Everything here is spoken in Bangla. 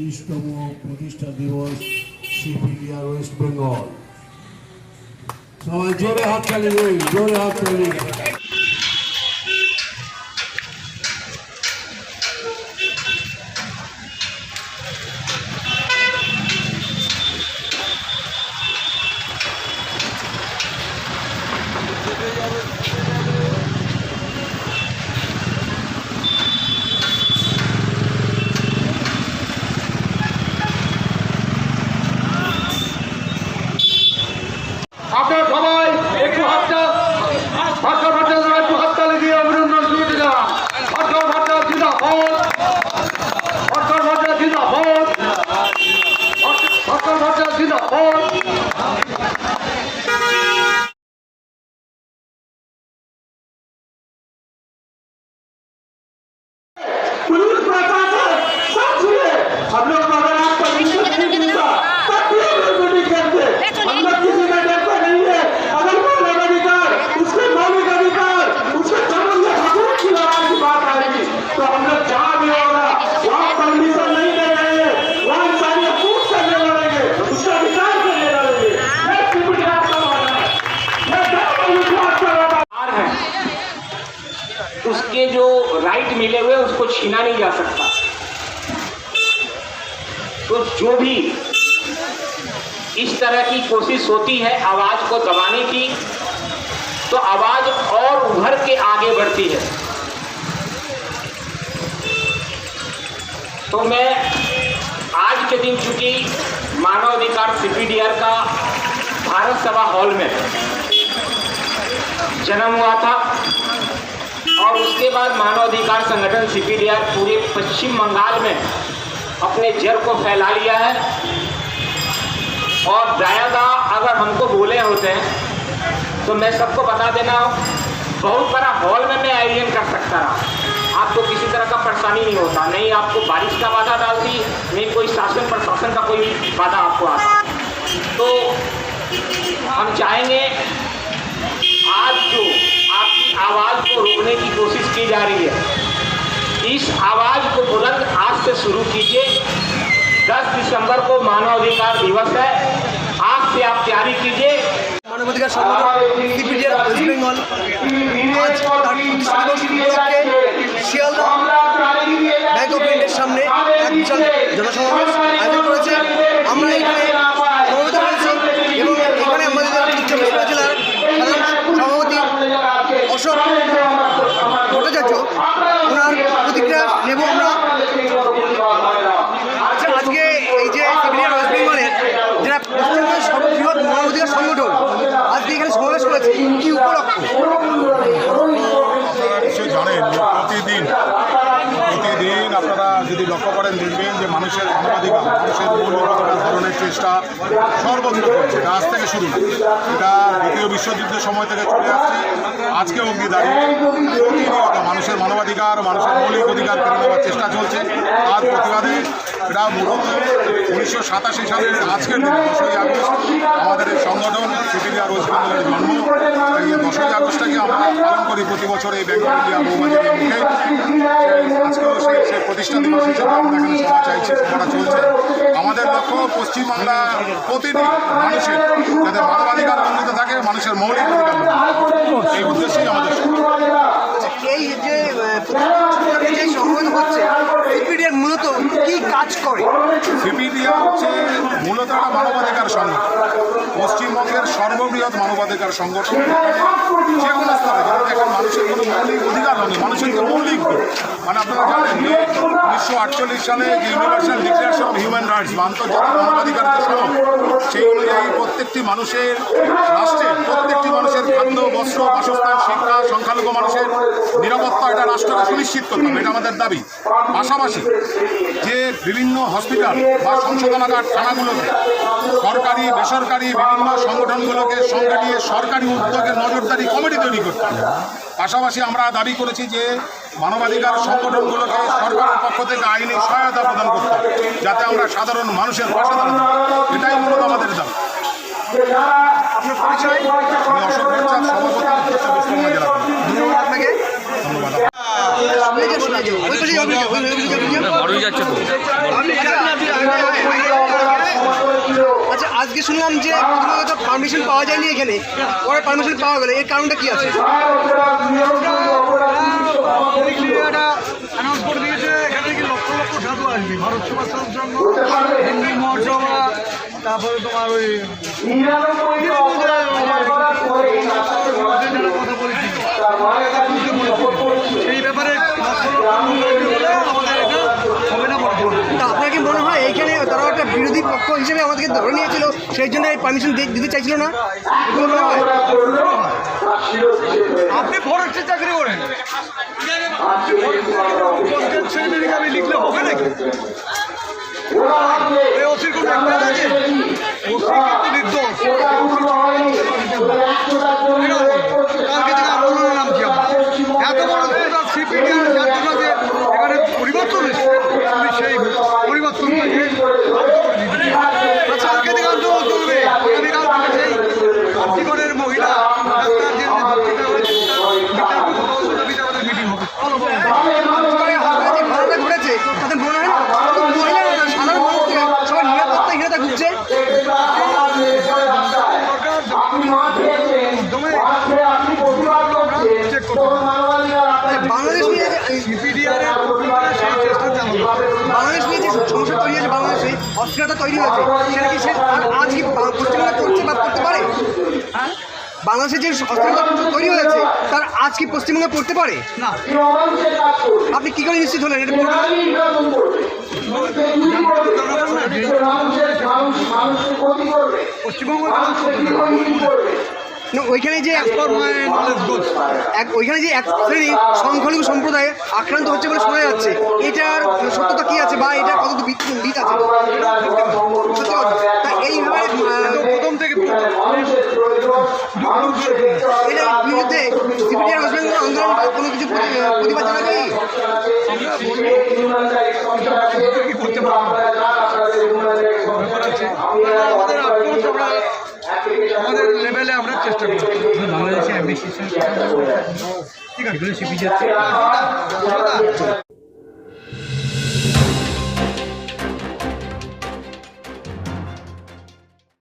পঁচিশতম প্রতিষ্ঠা দিবস সিপিডিআর ওয়েস্ট বেঙ্গল সবাই জোরে হাত চালিয়ে জোরে হাত তালি छीना नहीं जा सकता। तो जो भी इस तरह की कोशिश होती है, आवाज़ को दबाने की तो आवाज़ और उभर के आगे बढ़ती है। तो मैं आज के दिन चूँकि मानव अधिकार सीपीडीआर का भारत सभा हॉल में जन्म हुआ था और उसके बाद मानव अधिकार संगठन सीपीडीआर पूरे पश्चिम बंगाल में अपने जड़ को फैला लिया है। और ज़्यादा अगर हमको बोले होते हैं तो मैं सबको बता देना, बहुत बड़ा हॉल में मैं आयोजन कर सकता रहा। आपको किसी तरह का परेशानी नहीं होता, नहीं आपको बारिश का बाधा डालती, नहीं कोई शासन प्रशासन का कोई बाधा आपको आता। तो हम चाहेंगे आवाज को रोकने की कोशिश की जा रही है इस आवाज को बुलंद आज से शुरू कीजिए 10 दिसंबर को मानव अधिकार दिवस है आज से आप तैयारी कीजिए মানবাধিকার সংগঠন সিপিডিআর ওয়েস্ট বেঙ্গল আজ তার প্রতিষ্ঠা দিবস প্রতিদিন প্রতিদিন আপনারা যদি লক্ষ্য করেন, দেখবেন যে মানুষের মানবাধিকার, মানুষের মৌলিকতার ধরনের চেষ্টা সর্বত্র করছে আজ থেকে শুরু। এটা দ্বিতীয় বিশ্বযুদ্ধের সময় থেকে চলে আসছে। আজকে অবধি দাঁড়িয়ে মানুষের মানবাধিকার, মানুষের মৌলিক অধিকার কেড়ে চেষ্টা চলছে। তার প্রতিবাদে এটা উনিশশো সাতাশি সালের আজকের দিনে দশই আগস্ট আমাদের এই সংগঠন সিপিডিআর ওয়েস্ট বেঙ্গলের জন্ম। এই দশই আগস্টটাকে আমরা পালন করি প্রতি বছর এই বেঙ্গল ইন্ডিয়া বৌবাজারের মুখে। আজকেও সেই সেই প্রতিষ্ঠা দিবস হিসেবে আমরা এখানে সভা চাইছি, সভাটা চলছে। আমাদের লক্ষ্য পশ্চিমবাংলা প্রতিটি মানুষের যাতে মানবাধিকার উন্নত থাকে, মানুষের মৌলিক অধিকার এই উদ্দেশ্যেই আমাদের এই যে আহ, প্রতিষ্ঠানকে যে সংগঠন হচ্ছে সিপিডিআর মূলত কি কাজ করে। সিপিডিয়া হচ্ছে মূলত একটা মানবাধিকার সংগঠন পশ্চিমবঙ্গের সর্ববৃহৎ মানবাধিকার সংগঠন। যে কোনো স্তরে যদি দেখেন মানুষের কোনো মৌলিক অধিকার নেই মানুষের যে মৌলিক মানে আপনারা জানেন যে উনিশশো আটচল্লিশ সালে যে Universal Declaration of Human Rights বা আন্তর্জাতিক মানবাধিকার যে সনদ, সেই অনুযায়ী প্রত্যেকটি মানুষের রাষ্ট্রের প্রত্যেকটি মানুষের খাদ্য, বস্ত্র, বাসস্থান, শিক্ষা সংখ্যালঘু মানুষের নিরাপত্তা এটা রাষ্ট্রকে সুনিশ্চিত করতে হবে এটা আমাদের দাবি। পাশাপাশি যে বিভিন্ন হসপিটাল বা সংশোধনাগার থানাগুলোকে সরকারি বেসরকারি বিভিন্ন সংগঠনগুলোকে সঙ্গে নিয়ে সরকারি উদ্যোগের নজরদারি কমিটি তৈরি করতে হবে। পাশাপাশি আমরা দাবি করেছি যে মানবাধিকার সংগঠনগুলোকে সরকারের পক্ষ থেকে আইনি সহায়তা প্রদান করতে হবে যাতে আমরা সাধারণ মানুষের পাশে দাঁড়াতে। এটাই মূলত আমাদের দাবি। আমি অশোক সভাপতি উত্তর চব্বিশ পরগনা জেলা কমিটি। ধন্যবাদ আপনাকে ধন্যবাদ শুনে যাও, শুনে যাও। ওই পাশে যাও, ওই পাশে যাও, ওই পাশে যাও, ওই পাশে যাও। বড়ই যাচ্ছে তো আচ্ছা, আজকে শুনলাম যে পারমিশন পাওয়া যায়নি এখানে পরে পারমিশন পাওয়া গেল এর কারণটা কি আছে একটা অ্যানাউন্স করে দিয়েছে এখানে কি লক্ষ লক্ষ সাধু আসবে ভারত সেবাশ্রম সংঘ হিন্দু মহাসভা তারপরে তোমার ওই যারা কথা বলেছি সেই ব্যাপারে লক্ষ লক্ষ লোক আসবে বলে আমাদের এটা হবে না বর্তমানে তা আপনার কি মনে হয় এইখানে তারা একটা বিরোধী পক্ষ হিসেবে আমাদেরকে ধরে নিয়েছিল সেই জন্য এই পারমিশন দিতে চাইছিল না। বাংলাদেশ নিয়ে বাংলাদেশ নিয়ে যে সমস্যা তৈরি হয়েছে বাংলাদেশে অস্থিরতা তৈরি হয়েছে সেটা কি সে আজ কি পশ্চিমবঙ্গে করছে বা করতে পারে? বাংলাদেশে যে অস্থিরতা তৈরি হয়েছে, তার আজ কি পশ্চিমবঙ্গে পড়তে পারে? না। আপনি কি করে নিশ্চিত হলেন পশ্চিমবঙ্গ ওইখানে যে এক- ওইখানে যে এক শ্রেণি সংখ্যালঘু সম্প্রদায় আক্রান্ত হচ্ছে বলে শোনা যাচ্ছে, এটার সত্যতা কি আছে বা এটা কত বিত আছে? এইভাবে এটার বিরুদ্ধে সিপিডিআর ওয়েস্ট আন্দোলন কোনো কিছু প্রতিবাদ জানাবে আমাদের আমরা আমাদের লেভেলে আমরা চেষ্টা করি বাংলাদেশে ঠিক আছে